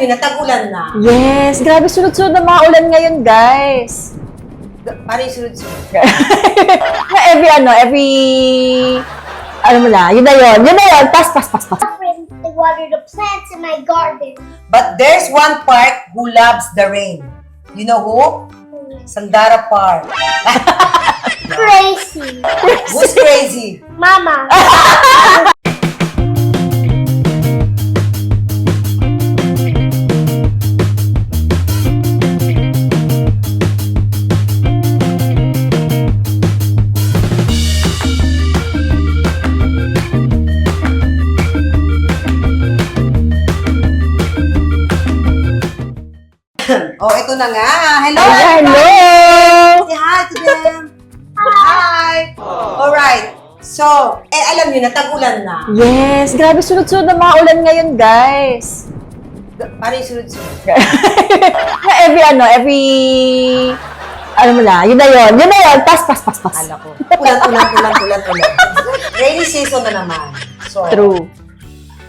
nyo na, tag-ulan na. Yes, grabe sunod-sunod na mga ulan ngayon, guys. Parang yung sunod-sunod. Every ano, every ano mo na, yun na yun, yun na yun, pas, pas, pas, pas. friend to water the plants in my garden. But there's one park who loves the rain. You know who? Sandara Park. Crazy. Who's crazy? Mama. na nga. Hello! Ay, hello! Say hi to them. Hi! Alright. So, eh, alam nyo na, tag-ulan na. Yes, grabe sunod-sunod na mga ulan ngayon, guys. Parang yung sunod-sunod. Na every ano, every ano mo na, yun na yun, yun na yun, pas, pas, pas, pas. Akala ko. Ulan, ulan, ulan, ulan, ulan. Rainy season na naman. So, True.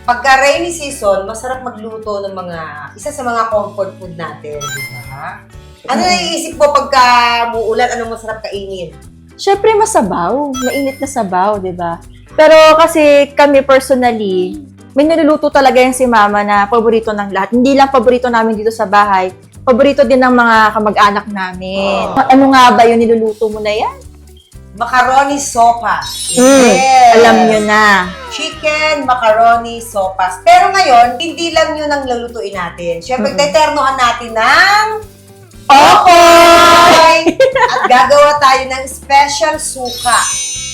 Pagka rainy season, masarap magluto ng mga, isa sa mga comfort food natin, di ba? Ano naiisip mo pagka muulan, anong masarap kainin? Siyempre masabaw, mainit na sabaw, di ba? Pero kasi kami personally, may niluluto talaga yan si mama na paborito ng lahat. Hindi lang paborito namin dito sa bahay, paborito din ng mga kamag-anak namin. Ano nga ba yung niluluto mo na yan? Macaroni sopas. Mm, Yes. Alam nyo na. Chicken, macaroni, sopas. Pero ngayon, hindi lang yun ang lulutuin natin. Siyempre, teternohan natin ng Okay! At gagawa tayo ng special suka.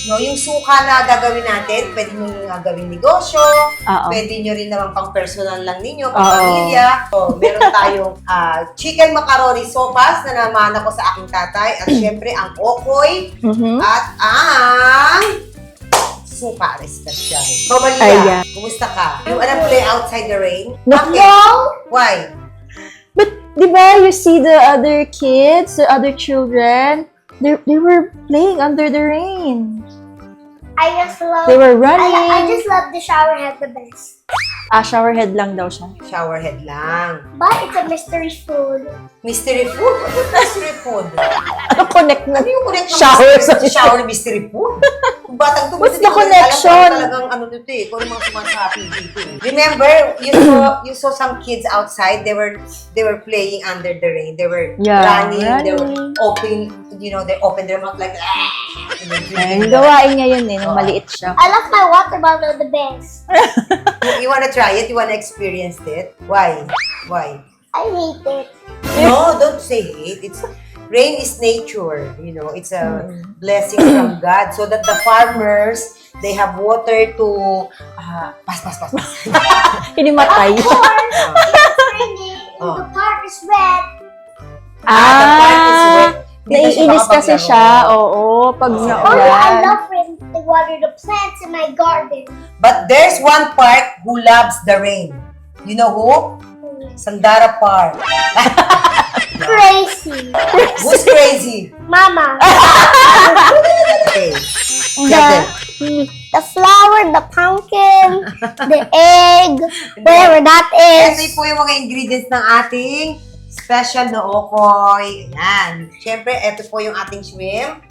No, yung suka na gagawin natin, pwede nyo nga gawin negosyo, Oo. pwede nyo rin naman pang personal lang ninyo, pang Oo. pamilya. So, meron tayong ah, chicken macaroni sopas na naman ako sa aking tatay. At syempre, ang okoy Mhm. at ang suka na special. So, Ayan. kumusta ka? You wanna play outside the rain? Bakit? Why? But, di ba, you see the other kids, the other children, they, they were playing under the rain. I just love. They were I, running. I just love the shower head the best. Ah, shower head lang daw siya. Showerhead lang. But it's a mystery food. Mystery food? Ano mystery food? Ano connect na? Ano yung connection? Shower mystery, sa- shower mystery food? Kung batang to, What's the connection? Alam talagang ano dito eh. Kung ano mga sumasabi dito eh. Remember, you saw, you saw some kids outside, they were they were playing under the rain. They were Yeah, running, they were running. open, you know, they opened their mouth like, ah! Drinking. gawain niya yun eh, nung maliit siya. I love my water bottle the best. You, you wanna try it? You wanna experience it? Why? Why? I hate it. No, don't say hate. It's rain is nature. You know, it's a Mm. blessing from God, so that the farmers they have water to uh, pas pas pas pas. Hinimatay. Of course, it's raining. Oh. The park is wet. Ah, the is wet. Hindi na siya Naiinis kasi makapaglaro. siya, oo, pag Oh. Oh, I naulan. love rain to water the plants in my garden. But there's one park who loves the rain. You know who? Sandara Park. Crazy. Who's crazy? Mama. Okay. The, the flower, the pumpkin, the egg, whatever that Ito is. po yung mga ingredients ng ating special na okoy. Ayan. Siyempre, ito po yung ating shrimp.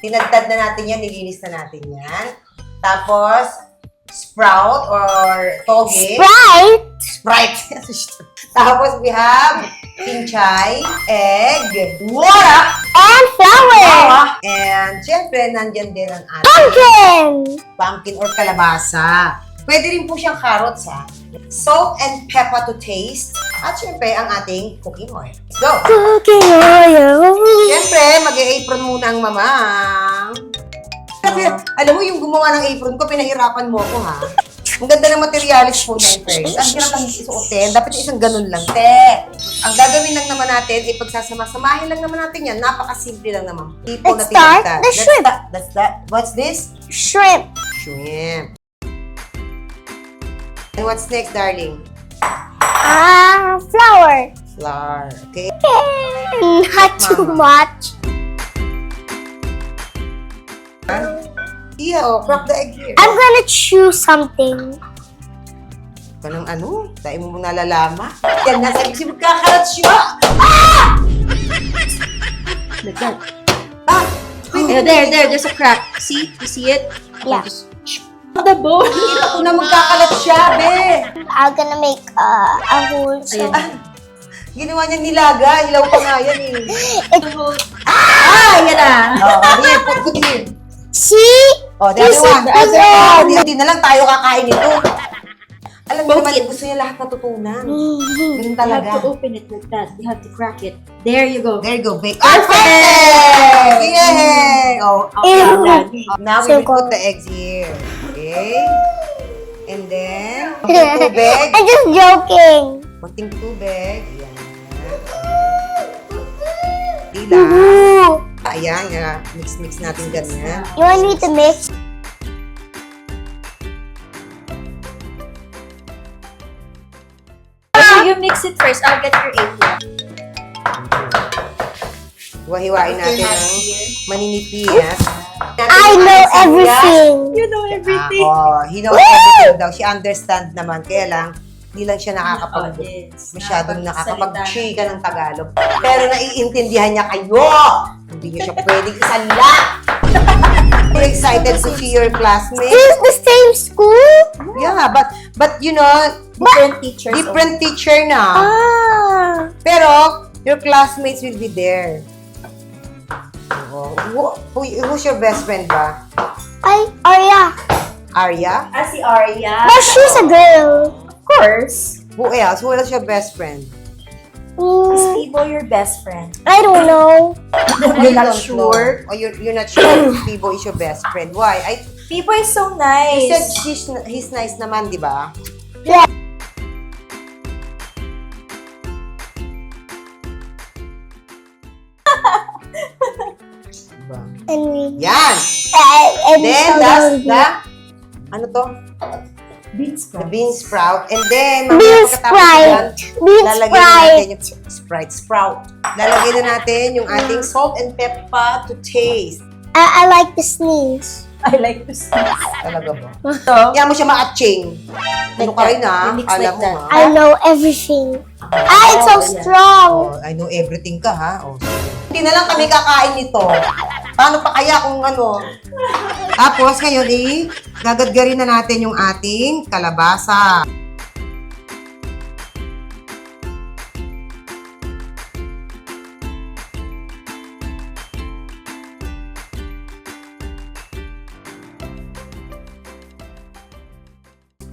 Tinagtad na natin yan, nilinis na natin yan. Tapos, sprout or toge. Right? Sprite. Tapos, we have pinchay, egg, water, And tawa, and siyempre, nandyan din ang ating Pumpkin. pumpkin or kalabasa. Pwede rin po siyang carrots ha. Salt and pepper to taste. At syempre, ang ating cooking oil. Let's go! Cooking oil. Syempre, mag-apron muna ang mamang. Kasi, alam mo, yung gumawa ng apron ko, pinahirapan mo ako ha. Ang ganda ng materialis po niya, friends. Ang hirap lang isuotin. Dapat yung isang ganun lang. Te, ang gagawin lang naman natin, ay pagsasama-samahin lang naman natin yan. Napakasimple lang naman. Tipo Let's na start tinagtad. the That's shrimp. that- That's that. What's this? Shrimp. Shrimp. And what's next, darling? Ah, flour. Flour. Okay. Not too much. Yeah, oh, crack the egg here. I'm gonna choose something. ka ng ano? Dahil mo nalalama. Yan, nasa kasi magkakalat siya. Like that. Ah! There, there, there. There's a crack. See? You see it? Yeah. Just, the bone. Kita ko na magkakalat siya, be. I'm gonna make uh, a hole. So Ayan. Ah, ginawa niya nilaga. Ilaw pa nga yan eh. Ah, yan na. Oh, here, put, put here. See, Oh, the other is one. the Oh, other one. Hindi na lang tayo kakain nito. Alam mo naman, gusto niya lahat natutunan. Ganun You have talaga. to open it like that. You have to crack it. There you go. There you go, bake. Perfect! Yay! Oh, Ew. now we will put the eggs here. Okay? And then, konting tubig. I'm just joking. Konting tubig. Ayan. Tila. Ooh. Ayan, ah, mix-mix natin ganyan. You want me to mix? So you mix it first. I'll get your apron. Hiwa-hiwain natin Your ng hands here. maninipis. I know everything. You know everything. Ah, oh, he knows everything daw. She understand naman. Kaya lang, hindi lang siya nakakapag Oh, yes. masyadong nakakapag-chika ng Tagalog. Pero naiintindihan niya kayo. Hindi niyo siya pwedeng isala. Excited to see your classmates. This is the same school? Yeah, but but you know, Different teachers. different teacher na. Ah. Pero your classmates will be there. Oh, who, who, who's your best friend ba? I, Arya. Arya? Ah, si Arya. But she's a girl. Of course. Who else? Who else your best friend? Is Fibo your best friend? I don't know. You You're not sure? Or you're, you're not sure if Fibo is your best friend. Why? I Fibo is so You nice. said she's, he's nice naman, di ba? Yeah. Diba? And we, Yan! uh, and Then, so that's that the, ano to? Beans The bean sprout. And then, Bean Sprite. Bean lalagyan na natin Sprite. yung Sprite sprout. Lalagyan na natin yung ating salt and pepper to taste. I, I like to sneeze. I like to see. Talaga ba? So, Kaya mo siya ma-atching. Ano ka rin? You mix Alam like mo that. ha? I know everything. Ah, it's so strong. Oh, I know everything ka ha. Oh, sige. Hindi na lang kami kakain nito. Paano pa kaya kung ano? Tapos ngayon eh, gagadgarin na natin yung ating kalabasa.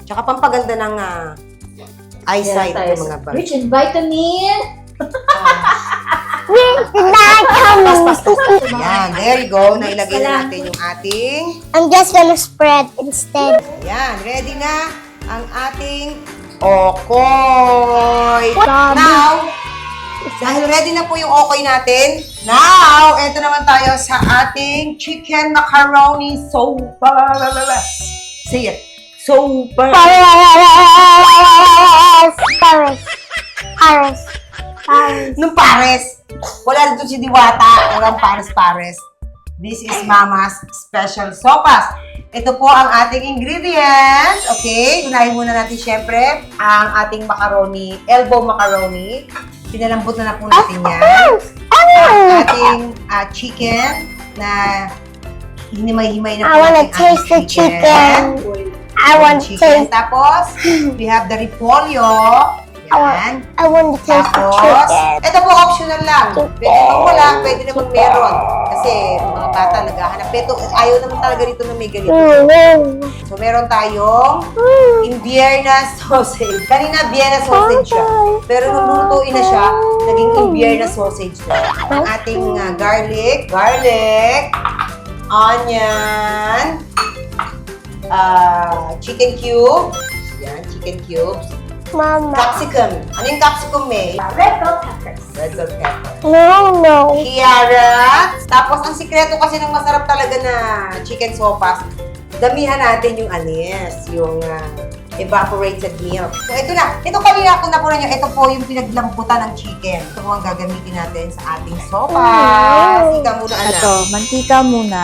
Tsaka pampaganda ng ah, eyesight ng mga bag. Rich in vitamin. Coming. Yan, there you go. Nailagay na natin yung ating I'm just gonna spread instead. Yan, ready na ang ating okoy. Now, dahil ready na po yung okoy natin, now, eto naman tayo sa ating chicken macaroni sopa. Say it. Sopa. Paris. Paris. Paris. Nung pares. Wala dito si Diwata. Walang pares-pares. This is Mama's special sopas. Ito po ang ating ingredients. Okay, unahin muna natin syempre ang ating macaroni, elbow macaroni. Pinalambot na na po natin yan. Ang ating ah, chicken na hinimay-himay na po I wanna natin ang taste the chicken. I want chicken. taste. Tapos, we have the repolyo. Yan. I want to taste the Tapos, chicken. ito po optional lang. Pwede naman wala, pwede naman meron. Kasi mga bata naghahanap. Pero ayaw naman talaga rito na may ganito. Mm, So, meron tayong mm. Invierna sausage. Kanina, Vienna sausage siya. Pero nung lutuin na siya, naging Invierna sausage na. Ang ating ah, garlic, garlic, onion, ah, chicken cube, yan, chicken cubes, Mama. capsicum. Ano yung capsicum, May? Red bell peppers. Red bell pepper. No, no. Carrots. Tapos, ang sikreto kasi ng masarap talaga na chicken sopas, damihan natin yung anis, yung ah, evaporated milk. So, ito na. Ito kanina ko na po na nyo. Ito po yung pinaglamputan ng chicken. Ito po ang gagamitin natin sa ating sopas. Ika muna, anak. Ito, mantika muna.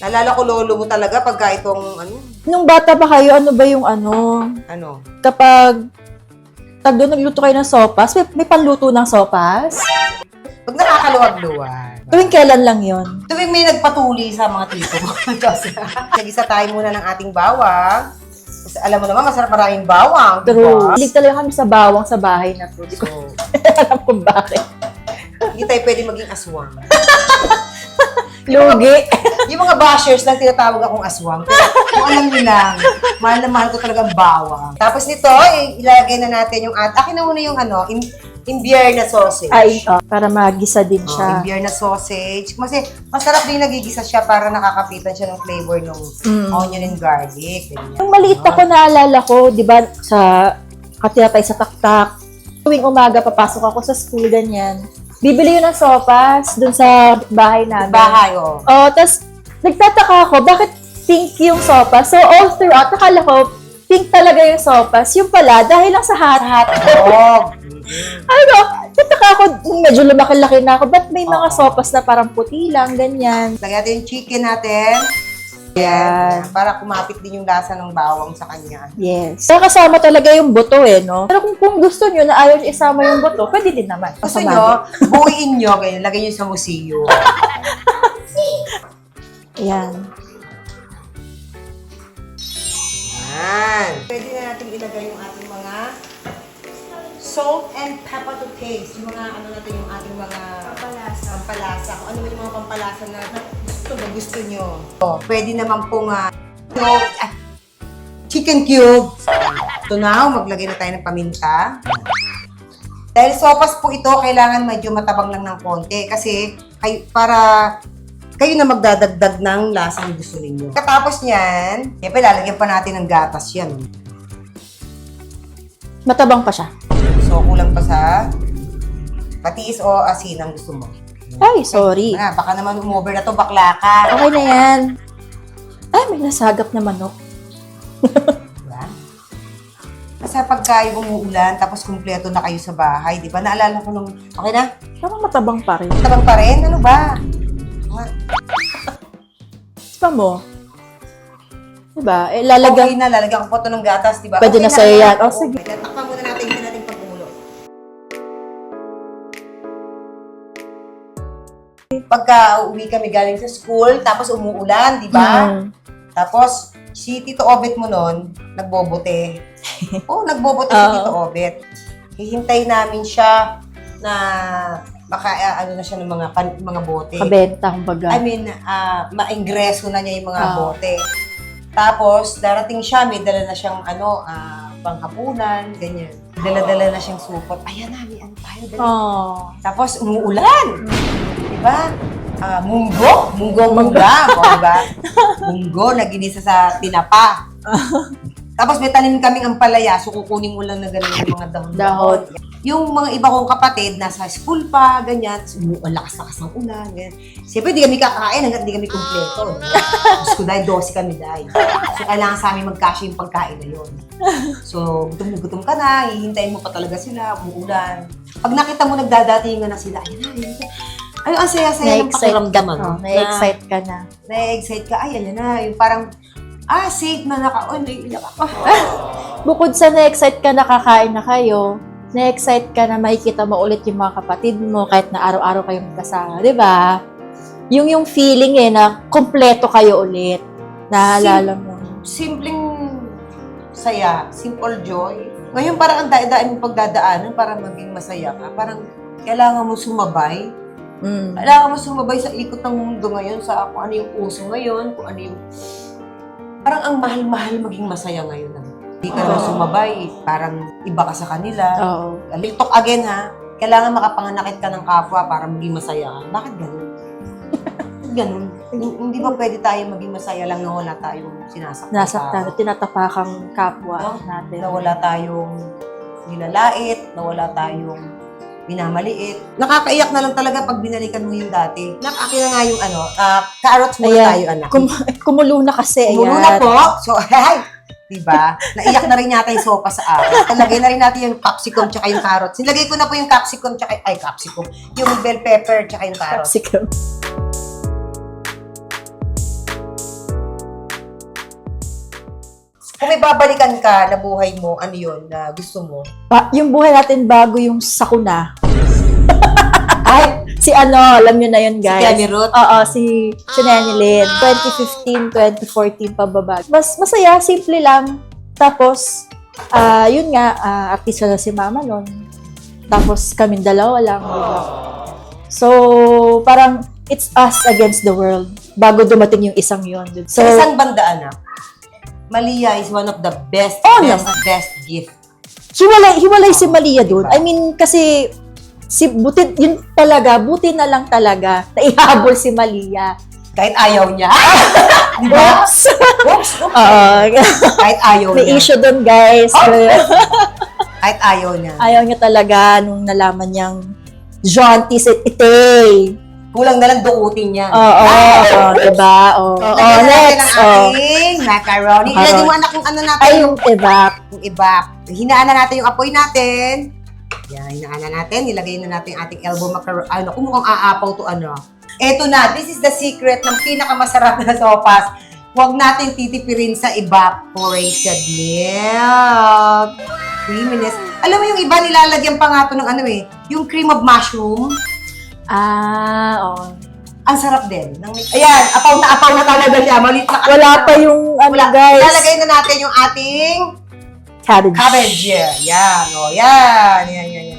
Naalala ko lolo mo talaga pagka itong, ano, Nung bata pa kayo, ano ba yung ano, ano, kapag tag doon nagluto kayo ng sopas, may, may panluto ng sopas? pag nakakaluwag-luwag. Tuwing kailan lang yon? Tuwing may nagpatuli sa mga tito mo. Kasi, nagisa tayo muna ng ating bawang. Kasi alam mo naman, masarap maraming bawang. True. Hilig talaga kami sa bawang sa bahay na to. Di ko So, alam kung bakit. hindi tayo pwede maging aswang. Lugi. Yung mga bashers lang tinatawag akong aswang. Pero kung alam nyo lang, mahal na mahal ko talaga ang bawang. Tapos nito, ilagay na natin yung at. Akin na muna yung ano, im imbier na sausage. Ay, oh, para magisa din Oh, siya. imbier na sausage. Kasi masarap din nagigisa siya para nakakapitan siya ng flavor ng Mm. onion and garlic. Ganyan. Nung maliit ako, naalala ko, di ba, sa katiratay sa taktak, tuwing umaga, papasok ako sa school, ganyan. Bibili yun ng sopas dun sa bahay namin. Bahay, oh. Oh, tas nagtataka ako, bakit pink yung sopas? So, all throughout, nakala ko, pink talaga yung sopas. Yung pala, dahil lang sa hot Oh, Ano, nataka ako, medyo lumaki-laki na ako, ba't may mga Oo. sopas na parang puti lang, ganyan. lagyan natin yung chicken natin. Yan. Para kumapit din yung lasa ng bawang sa kanya. Yes. So, kasama talaga yung buto eh, no? Pero kung, kung gusto nyo na ayaw nyo isama yung buto, pwede din naman. Gusto Kasama nyo, buuin nyo, ganyan, lagay nyo sa museo. din. Yan. Pwede na natin ilagay yung ating mga salt and pepper to taste. Yung mga ano natin, yung ating mga pampalasa. Pampalasa. Kung ano man yung mga pampalasa na na gusto nyo. So, pwede naman pong uh, ah, chicken cube. Ito na, maglagay na tayo ng paminta. Dahil sopas po ito, kailangan medyo matabang lang ng konti. Kasi kay, para kayo na magdadagdag ng lasang gusto ninyo. Katapos niyan, siyempre lalagyan pa natin ng gatas yan. Matabang pa siya. So, kulang pa sa patiis o asin ang gusto mo. Ay, sorry. Ah, baka naman umover na to, bakla ka. Okay na yan. Ay, may nasagap na manok. Diba? Kasi pagka yung umuulan, tapos kumpleto na kayo sa bahay, di ba? Naalala ko nung, okay na? Parang matabang pa rin. Tabang pa rin? Ano ba? Pa mo. Diba? Eh, lalagyan. Okay na, lalagyan ko po ito ng gatas, di ba? Pwede okay na sa'yo yan. Oh, sige. Pagka uwi kami galing sa school, tapos umuulan, di ba? Mm. Tapos, si Tito Obet mo nun, nagbobote. Oo, nagbobote si. Tito Obet. Hihintay namin siya na baka ah, ano na siya ng mga pan- mga bote. Kabenta, kumbaga. I mean, ah, maingreso na niya yung mga Ah. bote. Tapos, darating siya, may dala na siyang ano, ah, panghapunan, ganyan. Dala-dala na siyang supot. Ayan na, may ano tayo. dala. Oh. Tapos, umuulan. Di ba? Ah, munggo. Munggo, mungga. O, di ba? Munggo na ginisa sa tinapa. Tapos may tanim kaming ampalaya, so kukunin mo lang na gano'n yung mga dahon. Dahon. Yung mga iba kong kapatid, nasa school pa, ganyan. Ang lakas-lakas ng ulan, ganyan. Siyempre, di kami kakain hanggat di kami kumpleto. Diyos ko dahil 12 kami dahil. So, kailangan sa amin magkasya yung pagkain na yun. So, gutom na gutom ka na, hihintayin mo pa talaga sila, umuulan. Pag nakita mo nagdadatingan na sila, ayun na, ayun na. Ay, ang saya-saya ng Na-excite pakiramdam. ano, Oh, na- na-excite ka na. Na-excite ka, ay, ayan na. Yung parang, ah, safe na naka, oh, naiiyak ako. Bukod sa na-excite ka nakakain na kayo, na-excite ka na makikita mo ulit yung mga kapatid mo kahit na araw-araw kayong magkasama, di ba? Yung yung feeling eh na kompleto kayo ulit. Naalala mo. simpleng saya, simple joy. Ngayon parang ang daan mo pagdadaanan para maging masaya ka. Parang kailangan mo sumabay. Mm. Kailangan mo sumabay sa ikot ng mundo ngayon, sa kung ano yung uso ngayon, kung ano yung... Parang ang mahal-mahal maging masaya ngayon. ah. Hindi ka naman sumabay, parang iba ka sa kanila. Real talk again ha, kailangan makapanganakit ka ng kapwa para maging masaya ka. Bakit ganun? Ganun? Hin- Hindi ba pwede tayo maging masaya lang na wala tayong sinasaktan? Nasaktan, tao? tinatapakang kapwa No? natin. Na wala tayong nilalait, na wala tayong minamaliit. Nakakaiyak na lang talaga pag binalikan mo yung dati. Nakaki na nga yung ano, ah, carrots muna Ayan. tayo anak. Kum- kumulo na kasi. Ayan. Kumulo na po. So, ay, diba? Naiyak na rin yata yung sopa sa akin. Talagay na rin natin yung capsicum tsaka yung carrots. Nilagay ko na po yung capsicum tsaka, ay capsicum, yung bell pepper tsaka yung carrots. Capsicum. May babalikan ka na buhay mo, ano yun, na gusto mo? Pa- yung buhay natin bago yung sakuna. Ay, si ano, alam nyo na yun, guys. Tiani Ruth? Oo, si, si Nanny Lynn. 2015, 2014 pababa. Mas masaya, simple lang. Tapos, ah yun nga, ah, artista na si mama nun. Tapos, kaming dalawa lang. diba? So, parang, it's us against the world. Bago dumating yung isang yun. Sa So, isang banda, anak, Malia is one of the best, Oh, best, naman. best gift. hiwalay, hiwalay si Malia doon. I mean, kasi si buti yun talaga, buti na lang talaga na ihabol si Malia. Kahit ayaw niya. Di ba? Oops! Oops, oops. Oo. Kahit ayaw may niya. issue doon, guys. Kahit ayaw niya. Ayaw niya talaga nung nalaman niyang Jonty si Itay. Kulang na lang dukutin niya. Oo, oo, diba? Oo, oo, Lagyan natin next. ang Oo. ating macaroni. Macaroni. Ilagay mo anak yung ano natin. Ay, yung evap. yung iba. Hinaan na natin yung apoy natin. Yan, hinaan na natin. Nilagay na natin yung ating elbow macaroni. Ano, kung mukhang aapaw to ano. Eto na, this is the secret ng pinakamasarap na sopas. Huwag natin titipirin sa evaporated milk. Creaminess. Alam mo yung iba nilalagyan pa nga to ng ano eh, yung cream of mushroom. Ah, oo. Ang sarap din. Ng, ayan, apaw na apaw na talaga siya. Malit na Wala pa yung, ano, Wala. guys, Lalagay na natin yung ating cabbage. Cabbage. Yan, o. Yan. Yan, yan, yan. yan.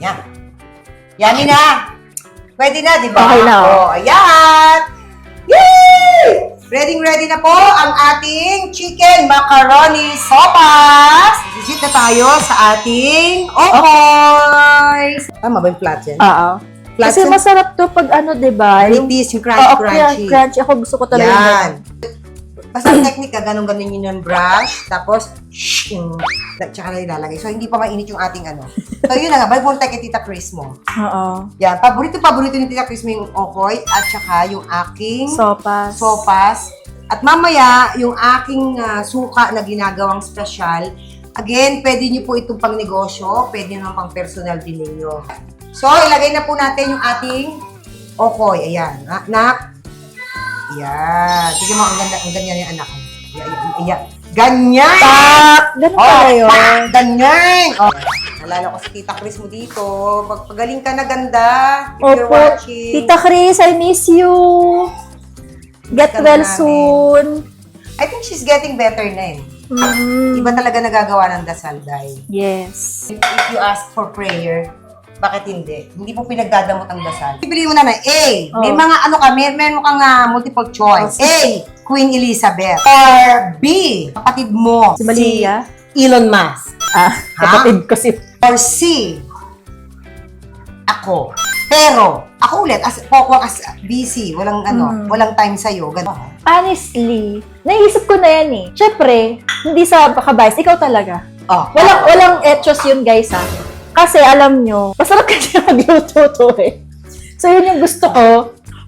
Yan. Yan na. Pwede na, di ba? Okay na, oh. Ayan. Yay! Ready, ready na po ang ating chicken macaroni sopas. Visit na tayo sa ating okoy. Tama ba yung flat yan? Oo. Flat Kasi yan? masarap to pag ano, diba? Yung, Nipis, yung oo, crunchy, crunchy. crunchy. crunchy. Ako gusto ko talaga yung Yan. Basta ang technique ka, ganun-ganun yun yung brush, tapos, shh, yung, tsaka na ilalagay. So, hindi pa mainit yung ating ano. So, yun na nga, balik muna tayo kay Tita Chris mo. Oo. Yan, paborito-paborito ni Tita Chris mo yung okoy, at saka yung aking Sopas. sopas. At mamaya, yung aking ah, suka na ginagawang special, again, pwede nyo po itong pang negosyo, pwede naman pang personal din ninyo. So, ilagay na po natin yung ating okoy. Ayan, na- nak. Ayan. Tignan mo, ang ganda, ang ganyan yung anak ko. Ayan, ayan, ayan. Ganyan! Tak! Ganun Oh, tayo. pak! Ganyan! Oh. Nalala ko si Tita Chris mo dito. Pag pagaling ka na ganda, if you're Opo. watching. Tita Chris, I miss you. Get well namin. soon. I think she's getting better na eh. Mm. Iba talaga nagagawa ng dasal dahil. Yes. If you ask for prayer, bakit hindi? Hindi mo pinagdadamot ang dasal. Pipili mo na na A. May Oh. mga ano ka, may, meron kang ah, multiple choice. A. Queen Elizabeth. Or B. Kapatid mo. Si Malia. Elon Musk. Ah, kapatid ko si... Or C. Ako. Pero, ako ulit, as, Poco as busy, walang ano, Mm. walang time sa'yo, gano'n. Honestly, naisip ko na yan eh. Siyempre, hindi sa kabayas, ikaw talaga. Oh, Walang, walang etos yun guys ha. Kasi alam nyo, masarap kasi magluto to eh. So yun yung gusto ko.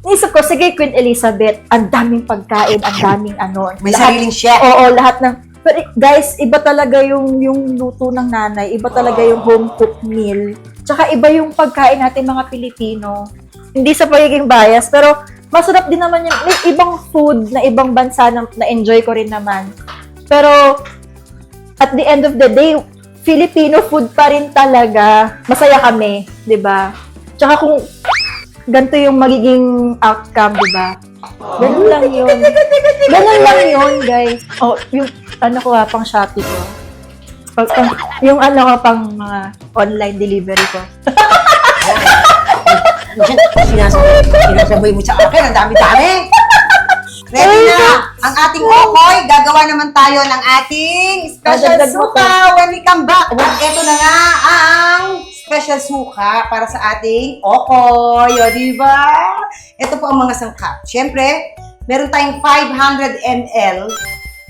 Naisip ko, sige Queen Elizabeth, ang daming pagkain, ang daming ano. may lahat- sariling chef. Oo, lahat ng... Pero guys, iba talaga yung, yung luto ng nanay. Iba talaga yung home cooked meal. Tsaka iba yung pagkain natin mga Pilipino. Hindi sa pagiging bias, pero masarap din naman yung... May ibang food na ibang bansa na, na-enjoy ko rin naman. Pero at the end of the day, Filipino food pa rin talaga. Masaya kami, 'di ba? Tsaka kung ganito yung magiging outcome, 'di ba? Ganun lang yun. Ganun lang yun, guys. Oh, yung ano ko ha, pang Shopee ko. Pag, pang- yung ano ko pang mga online delivery ko. Sinasabi, sinasabi mo sa akin, ang dami-dami. Ready na! Ang ating okoy, gagawa naman tayo ng ating special Dadagdag mo suka when we come back. Ito na nga ang special suka para sa ating okoy. O, di ba? Ito po ang mga sangkap. Siyempre, meron tayong 500 ml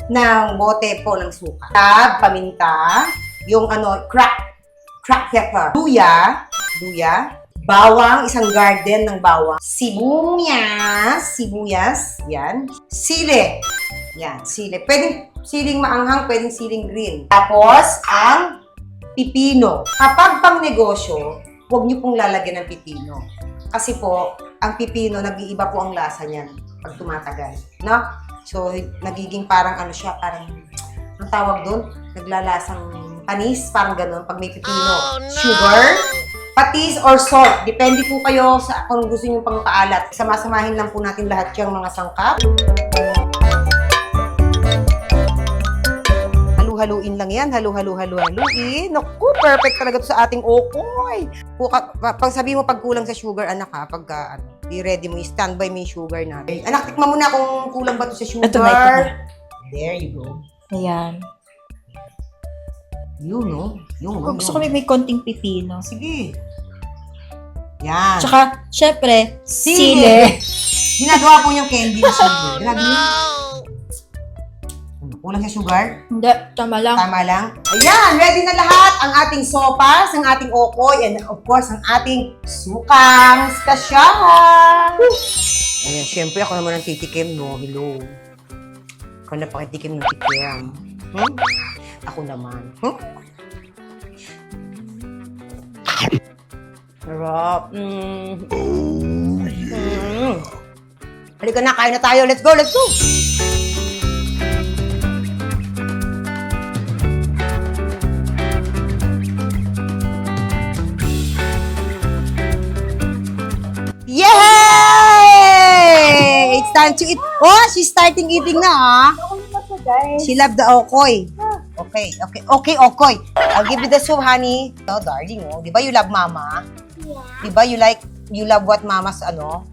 ng bote po ng suka. Tab, paminta, yung ano, crack, crack pepper, luya, luya, bawang, isang garden ng bawang, sibuyas, sibuyas, yan, sile, yan, sile. Pwedeng siling maanghang, pwedeng siling green. Tapos, ang pipino. Kapag pang negosyo, huwag niyo pong lalagyan ng pipino. Kasi po, ang pipino, nag-iiba po ang lasa niyan. pag tumatagal. No? So, nagiging parang ano siya, parang, ang tawag doon, naglalasang panis, parang ganun, pag may pipino. Sugar, patis or salt. Depende po kayo sa kung gusto nyo pang paalat. Samasamahin lang po natin lahat yung mga sangkap. Halu-haluin lang yan. Halu-halu-halu-haluin. Naku, perfect talaga to sa ating okoy. Pag sabi mo pag kulang sa sugar, anak ha, pag ah, ano, i-ready mo, i-standby mo yung sugar natin. Anak, tikman mo na kung kulang ba to sa sugar. Ito na, ito na. There you go. Ayan. Yun, no? Yun, yun, Gusto ko may, may konting pipino. Sige. Yan. Tsaka, syempre, Sili. sili. Ginagawa po niyang candy na sugar. Grabe yun. Ano, Kulang sa sugar? Hindi, tama lang. Tama lang. Ayan, ready na lahat ang ating sopas, ang ating okoy, and of course, ang ating sukang stasyal. Ayan, syempre ako naman ang titikim, no? Hello. Ako na pakitikim ng tikim. Hmm? Ako naman. Hmm? Sarap. Mm. Mm. Halika na, kain na tayo. Let's go, let's go! Yay! It's time to eat. Oh, she's starting eating na, ah. She loved the okoy. Okay, okay, okay, okoy. I'll give you the soup, honey. Oh, darling, oh. Di ba you love mama? Di ba you like, you love what mama's, ano,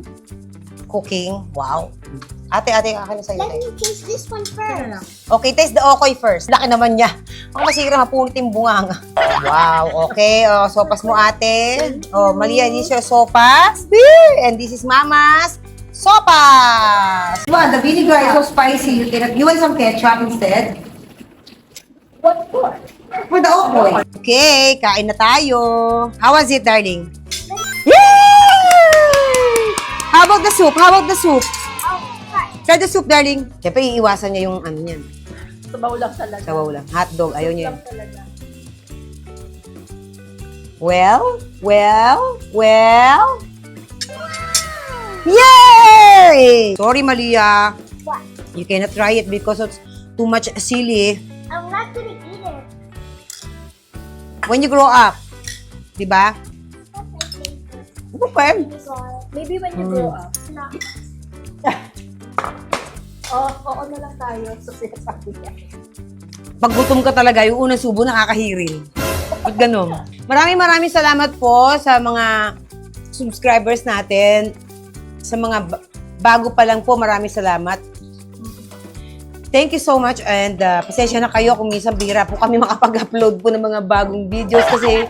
cooking? Wow. Ate, ate, akin na sa'yo. Let me taste this one first. Okay, taste the okoy first. Laki naman niya. Ang masira, mapunit yung bunganga. Wow, okay. Oh, sopas mo, ate. Oh, Malia, this is your sopas. And this is Mama's sopas. Wow, the vinegar is so spicy. You, cannot, you want some ketchup instead? What for? For the okoy. Okay, kain na tayo. How was it, darling? Yay! How about the soup? How about the soup? Try the soup, darling. Siyempre, iiwasan niya yung ano niyan. Sabaw lang talaga. Sabaw lang. Hotdog. Ayaw niya yun. talaga. Well, well, well. Yay! Sorry, Malia. What? You cannot try it because it's too much sili. I'm not it. When you grow up, di ba? Okay. Maybe when you grow up. No. Oo, oo na lang tayo sa sinasabi niya. Pag gutom ka talaga, yung unang subo nakakahirin. Ba't ganun? Maraming maraming salamat po sa mga subscribers natin. Sa mga ba- bago pa lang po, maraming salamat. Thank you so much and uh, pasensya na kayo kung minsan bira po kami makapag-upload po ng mga bagong videos kasi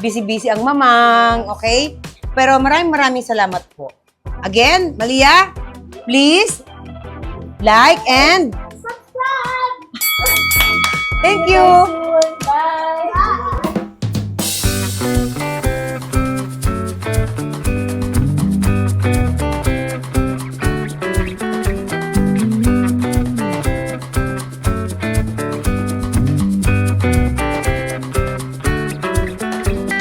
busy-busy ang mamang, okay? Pero maraming maraming salamat po. Again, Malia, please like and Subscribe! thank you.